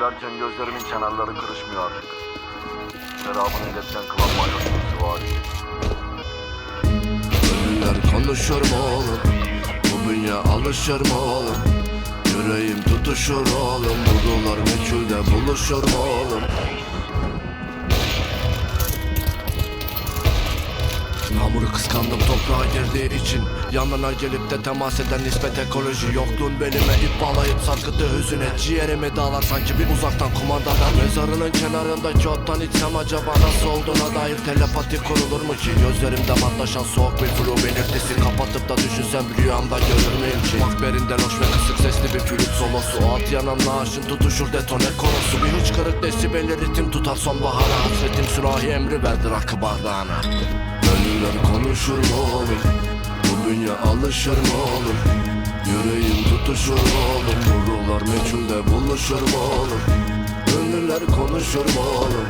Gülerken gözlerimin kenarları kırışmıyor artık. Şerabını iletken kıvam mayosumuz var. Ölüler konuşur mu oğlum? Bu bünye alışır mı oğlum? Yüreğim tutuşur oğlum Budular meçhulde buluşur mu oğlum? Toprağa girdiği için Yanına gelip de temas eden nispet ekoloji. Yokluğun belime ip bağlayıp sarkıttı hüzüne. Ciğerimi dağlar sanki bir uzaktan kumandadan. Mezarının kenarındaki ottan içsem acaba nasıl olduğuna dair telepati kurulur mu ki? Gözlerimde matlaşan soğuk bir flu belirtisi Kapatıp da düşünsem rüyamda görür müyüm ki? Makberinde loş ve kısık sesli bir flüt solosu. At yanımla arşın tutuşur detone konusu Bir hıçkırık desibeli ritim tutar sonbahara. Hasretim sürahi emri verdi rakı bardağına Ölüler konuşur mu oğlum? Bu dünya alışır mı oğlum? Yüreğim tutuşur mu oğlum? Vurular meçhulde buluşur mu oğlum? Ünlüler konuşur mu oğlum?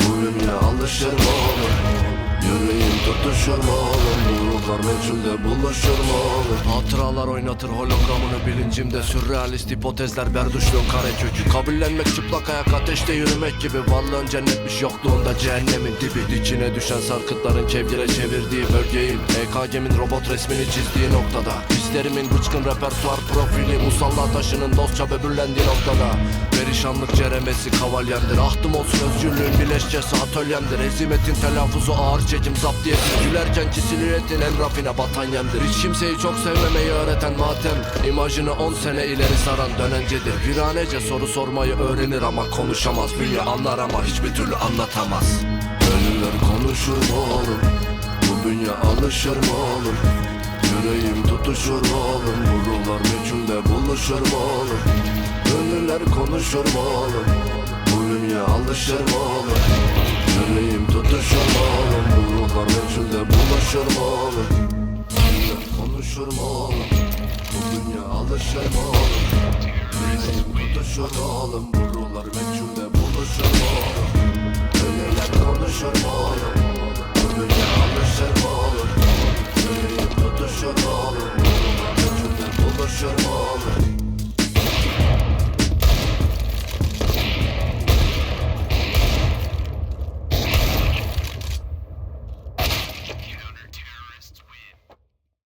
Bu dünya alışır mı oğlum? Yüreğim tutuşur mu oğlum? Vurular meçhulde buluşur mu oğlum? Hatıralar oynatır hologramını bilincimde. Sürrealist hipotezler berduşluğun kare kökü. Kabullenmek çıplak ayak ateşte yürümek gibi. Varlığın cennetmiş yokluğunda cehennemin dibi. Dikine düşen sarkıtların kevgire çevirdiği bölgeyim EKG'min robot resmini çizdiği noktada. Hislerimin bıçkın repertuar profili. Musalla taşının dostça böbürlendiği noktada. Perişanlık ceremesi kavalyemdir Ahtım olsun özgürlüğün bileşçesi atölyemdir. Ezimetin telaffuzu ağır çekim zaptiyeti Gülerkenki silüetin en rafine batanyemdir Hiç kimseyi çok sevmemeyi öğreten matem İmajını 10 sene ileri saran dönencedir Viranece soru sormayı öğrenir ama konuşamaz Bünye anlar ama hiçbir türlü anlatamaz Ölüler konuşur mu oğlum? Bu bünye alışır mı oğlum? Yüreğim tutuşur mu oğlum? Vurular meçhulde buluşur mu oğlum? Ünlüler konuşur mu oğlum? Bu bünye alışır mı oğlum? Meçhulde buluşur mu oğlum? Ünlüler konuşur mu oğlum? Bu bünye alışır mı oğlum? Yüreğim tutuşur oğlum? Vurular meçhulde buluşur mu oğlum? Ünlüler konuşur mu oğlum? Bu bünye alışır mı oğlum? Yüreğim tutuşur oğlum? Vurular meçhulde buluşur mu oğlum?